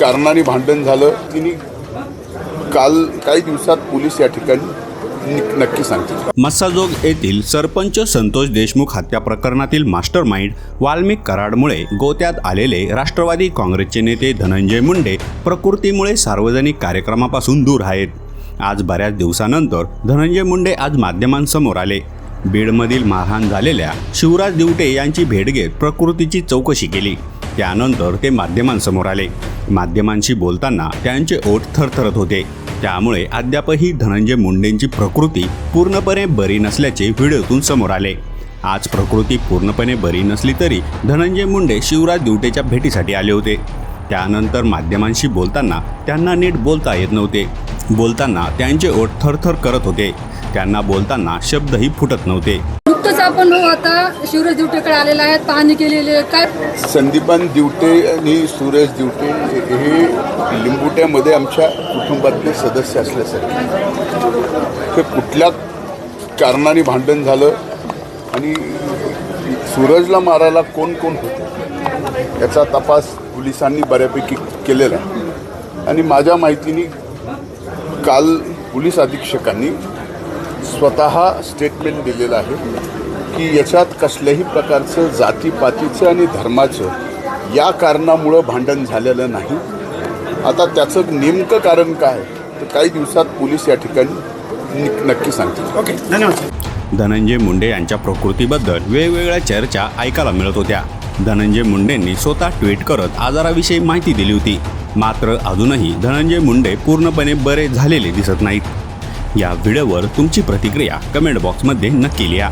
कारणाने भांडण झालं. तिने काल काही दिवसात पोलीस या ठिकाणी नक्की सांगते मस्साजोग येथील सरपंच संतोष देशमुख हत्या प्रकरणातील मास्टर माइंड वाल्मिक कराडमुळे गोत्यात आलेले राष्ट्रवादी काँग्रेसचे नेते धनंजय मुंडे प्रकृतीमुळे सार्वजनिक कार्यक्रमापासून दूर आहेत. आज बऱ्याच दिवसानंतर धनंजय मुंडे आज माध्यमांसमोर आले. बीडमधील मारहाण झालेल्या शिवराज दिवटे यांची भेट घेत प्रकृतीची चौकशी केली. त्यानंतर ते माध्यमांसमोर आले. माध्यमांशी बोलताना त्यांचे ओठ थरथरत होते. त्यामुळे अद्यापही धनंजय मुंडेंची प्रकृती पूर्णपणे बरी नसल्याचे व्हिडिओतून समोर आले. आज प्रकृती पूर्णपणे बरी नसली तरी धनंजय मुंडे शिवराज दिवटेच्या भेटीसाठी आले होते. त्यानंतर माध्यमांशी बोलताना त्यांना नीट बोलता येत नव्हते. बोलताना त्यांचे ओठ थरथर करत होते. त्यांना बोलताना शब्दही फुटत नव्हते. कसं आपण हो आता शिवराज दिवटेकडे आलेला आहे पाहणी केलेली आहे. काय संदीपान दिवटे आणि सूरज दिवटे हे लिंबुट्यामध्ये आमच्या कुटुंबातले सदस्य असल्यासारखे. ते कुठल्या कारणाने भांडण झालं आणि सूरजला मारायला कोण कोण होतं? याचा तपास पोलिसांनी बऱ्यापैकी केलेला आहे. आणि माझ्या माहितीने काल पोलीस अधीक्षकांनी स्वतः स्टेटमेंट दिलेलं आहे. की याच्यात कसल्याही प्रकारचं जातीपातीचं आणि धर्माचं या कारणामुळं भांडण झालेलं नाही. आता त्याचं नेमकं कारण काय तर काही दिवसात पोलीस या ठिकाणी नक्की सांगतील. ओके धन्यवाद धनंजय मुंडे यांच्या प्रकृतीबद्दल वेगवेगळ्या चर्चा ऐकायला मिळत होत्या. धनंजय मुंडेंनी स्वतः ट्विट करत आजाराविषयी माहिती दिली होती. मात्र अजूनही धनंजय मुंडे पूर्णपणे बरे झालेले दिसत नाहीत. या व्हिडिओवर तुमची प्रतिक्रिया कमेंट बॉक्समध्ये नक्की लिहा.